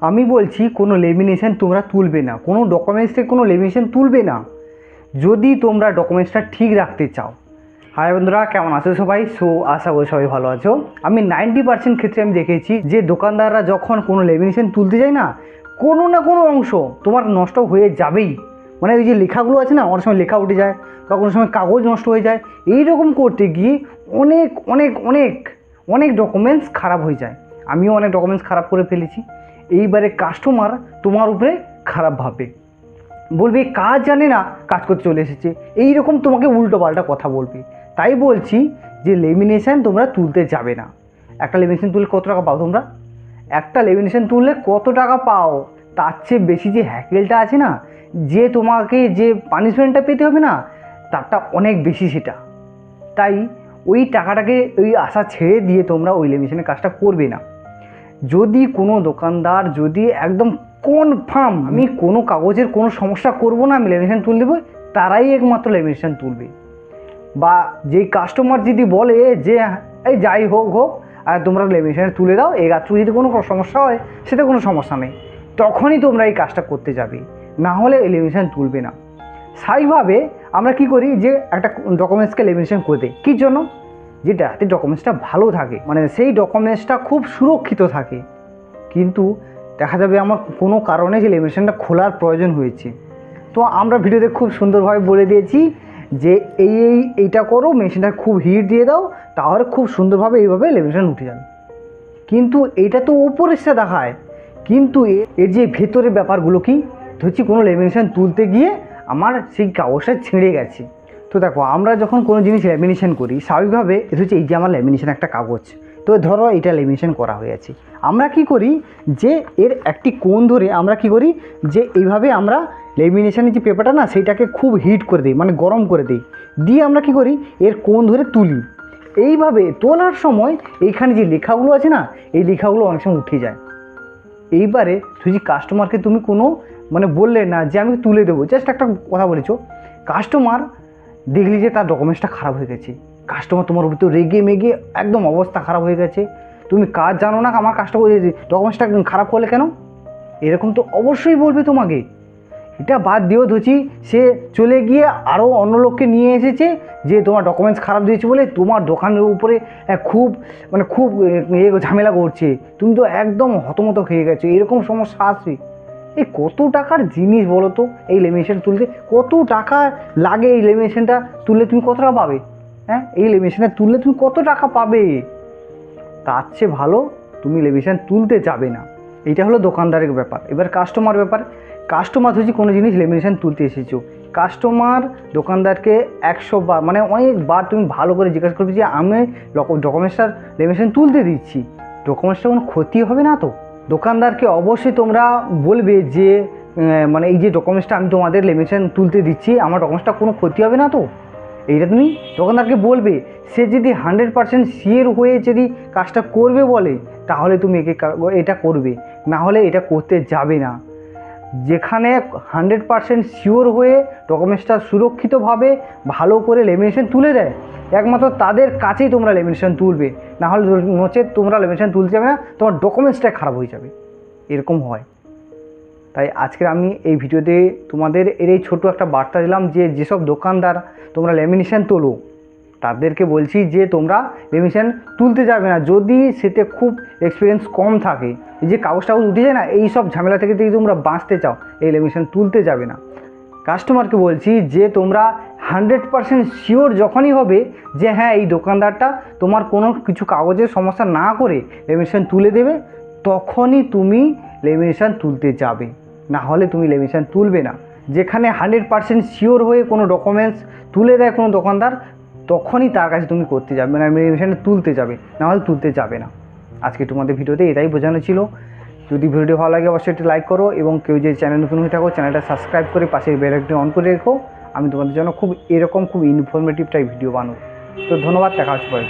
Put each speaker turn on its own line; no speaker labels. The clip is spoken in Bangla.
আমি বলছি কোনো লেমিনেশন তোমরা তুলবে না। কোনো ডকুমেন্টস কোনো লেমিনেশন তুলবে না। যদি তোমরা ডকুমেন্টসটা ঠিক রাখতে চাও। হাই বন্ধুরা, কেমন আছো সবাই? সো আশা করি সবাই ভালো আছো। আমি নাইনটি পার্সেন্ট ক্ষেত্রে আমি দেখেছি যে দোকানদাররা যখন কোনো লেমিনেশন তুলতে যায় না, কোনো না কোনো অংশ তোমার নষ্ট হয়ে যাবেই। মানে ওই যে লেখাগুলো আছে না, অনেক সময় লেখা উঠে যায়, বা কোনো সময় কাগজ নষ্ট হয়ে যায় এই রকম করতে গিয়ে অনেক অনেক অনেক অনেক ডকুমেন্টস খারাপ হয়ে যায়। আমিও অনেক ডকুমেন্টস খারাপ করে ফেলেছি। এইবারে কাস্টমার তোমার উপরে খারাপ ভাবে। বলবে কাজ জানে না কাজ করতে চলে এসেছে। এই রকম তোমাকে উল্টো পাল্টা কথা বলবে। তাই বলছি যে লেমিনেশন তোমরা তুলতে যাবে না। একটা লেমিনেশন তুললে কত টাকা পাও তোমরা? একটা লেমিনেশন তুললে কত টাকা পাও? তার চেয়ে বেশি যে হ্যাকেলটা আছে না, যে তোমাকে যে পানিশমেন্টটা পেতে হবে না, তারটা অনেক বেশি সেটা। তাই ওই টাকাটাকে ওই আশা ছেড়ে দিয়ে তোমরা ওই লেমিনেশনের কাজটা করবে না। যদি কোনো দোকানদার যদি একদম কনফার্ম আমি কোনো কাগজের কোনো সমস্যা করব না, আমি লেমিনেশন তুলে দেবো, তারাই একমাত্র লেমিনেশন তুলবে বা যেই কাস্টমার যদি বলে যে, এই যাই হোক হোক, আর তোমরা লেমিনেশন তুলে দাও, এই গাছটু যদি কোনো সমস্যা হয় সেটা কোনো সমস্যা নেই। তখনই তোমরা এই কাজটা করতে যাবে। না হলে লেমিনেশন তুলবে না। স্থায়ীভাবে আমরা কি করি যে, একটা ডকুমেন্টসকে লেমিনেশন করে দিই। কী জন্য? যেটা যাতে ডকুমেন্টসটা ভালো থাকে। মানে সেই ডকুমেন্টসটা খুব সুরক্ষিত থাকে। কিন্তু দেখা যাবে আমার কোনো কারণে যে লেমিনেশনটা খোলার প্রয়োজন হয়েছে। তো আমরা ভিডিওতে খুব সুন্দরভাবে বলে দিয়েছি যে এই এই, এইটা করো মেশিনটা খুব হিট দিয়ে দাও, তাহলে খুব সুন্দরভাবে এইভাবে লেমিনেশন উঠে যাবে। কিন্তু এটা তো ওপরে সে দেখায়। কিন্তু এর যে ভেতরের ব্যাপারগুলো কি, ধরছি কোনো লেমিনেশন তুলতে গিয়ে আমার সেই কাগজটা ছিঁড়ে গেছে। তো দেখো, আমরা যখন কোনো জিনিস ল্যামিনেশন করি, স্বাভাবিকভাবে হচ্ছে এই যে আমার ল্যামিনেশন একটা কাগজ। তো ধরো এটা ল্যামিনেশন করা হয়ে আছে। আমরা কি করি যে এর একটি কোণ ধরে আমরা কি করি যে এইভাবে আমরা লেমিনেশনের যে পেপারটা না, সেইটাকে খুব হিট করে দিই মানে গরম করে দিই। দিয়ে আমরা কি করি, এর কোণ ধরে তুলি। এইভাবে তোলার সময় এইখানে যে লেখাগুলো আছে না, এই লেখাগুলো অনেক সময় উঠে যায়। এইবারে যদি কাস্টমারকে তুমি কোনো মানে বললে না যে আমি তুলে দেবো জাস্ট একটা কথা বলেছ। কাস্টমার দেখলি যে তার ডকুমেন্টসটা খারাপ হয়ে গেছে। কাস্টমার তোমার উপর তো রেগে মেগে একদম অবস্থা খারাপ হয়ে গেছে। তুমি কাজ জানো না আমার কাজটা ডকুমেন্টসটা খারাপ করলে কেন? এরকম তো অবশ্যই বলবে তোমাকে। এটা বাদ দিয়েও ধরছি সে চলে গিয়ে আরও অন্য লোককে নিয়ে এসেছে যে তোমার ডকুমেন্টস খারাপ দিয়েছে বলে তোমার দোকানের উপরে খুব মানে খুব ঝামেলা করছে। তুমি তো একদম হতমত খেয়ে গেছো। এরকম সমস্যা আসবে। এই কত টাকার জিনিস বলো তো এই লেমিনেশন তুলতে? কত টাকা লাগে এই লেমিনেশনটা তুললে তুমি কত টাকা পাবে? হ্যাঁ? এই লেমিনেশনটা তুললে তুমি কত টাকা পাবে? তার চেয়ে ভালো তুমি লেমিনেশন তুলতে যাবে না। এইটা হলো দোকানদারের ব্যাপার। এবার কাস্টমার ব্যাপার। কাস্টমার হচ্ছে কোনো জিনিস লেমিনেশন তুলতে এসেছ। কাস্টমার দোকানদারকে একশো বার মানে অনেকবার তুমি ভালো করে জিজ্ঞাসা করবে যে আমি ডকুমেন্টসটার লেমিনেশন তুলতে দিচ্ছি। ডকুমেন্টসটা কোনো ক্ষতি হবে না তো? দোকানদারকে অবশ্যই তোমরা বলবে যে মানে এই যে ডকুমেন্টসটা আমি তোমাদের লেমিনেশন তুলতে দিচ্ছি, আমার ডকুমেন্টসটা কোনো ক্ষতি হবে না তো? এইটা তুমি দোকানদারকে বলবে। সে যদি হান্ড্রেড পার্সেন্ট সিয়ের হয়ে যদি কাজটা করবে বলে, তাহলে তুমি একে এটা করবে। না হলে এটা করতে যাবে না। যেখানে হান্ড্রেড পার্সেন্ট শিওর হয়ে ডকুমেন্টসটা সুরক্ষিতভাবে ভালো করে লেমিনেশন তুলে দেয়। একমাত্র তাদের কাছেই তোমরা লেমিনেশন তুলবে। না হলে নচেত তোমরা লেমিনেশন তুলতে যাবে না, তোমার ডকুমেন্টসটাই খারাপ হয়ে যাবে। এরকম হয়। তাই আজকের আমি এই ভিডিওতে তোমাদের এর এই ছোটো একটা বার্তা দিলাম যে যেসব দোকানদার তোমরা লেমিনেশন তোলো তাদেরকে বলছি যে তোমরা লেমিনেশন তুলতে যাবে না। যদি সেতে খুব এক্সপিরিয়েন্স কম থাকে, এই যে কাগজ টাগজ উঠে যায় না, এই সব ঝামেলা থেকে যদি তোমরা বাঁচতে চাও, এই লেমিনেশন তুলতে যাবে না। কাস্টমারকে বলছি যে তোমরা হান্ড্রেড পারসেন্ট শিওর যখনই হবে যে হ্যাঁ এই দোকানদারটা তোমার কোনো কিছু কাগজের সমস্যা না করে লেমিনেশন তুলে দেবে, তখনই তুমি লেমিনেশন তুলতে যাবে। না হলে তুমি লেমিনেশন তুলবে না। যেখানে হান্ড্রেড পারসেন্ট শিওর হয়ে কোনো ডকুমেন্টস তুলে দেয় কোনো দোকানদার তখনই তার কাছে তুমি করতে যাবে মানে লেমিনেশনটা তুলতে যাবে, না হলে তুলতে যাবে না। আজকে তোমাদের ভিডিওতে এটাই বোঝানো ছিল। যদি ভিডিওটি ভালো লাগে অবশ্যই একটি লাইক করো এবং কেউ যে চ্যানেল নতুন হয়ে থাকো চ্যানেলটা সাবস্ক্রাইব করে পাশে বেল আইকনটি অন করে রেখো। আমি তোমাদের জন্য খুব, এরকম খুব ইনফরমেটিভ টাইপ ভিডিও বানাবো। তো ধন্যবাদ, দেখা হচ্ছে পরে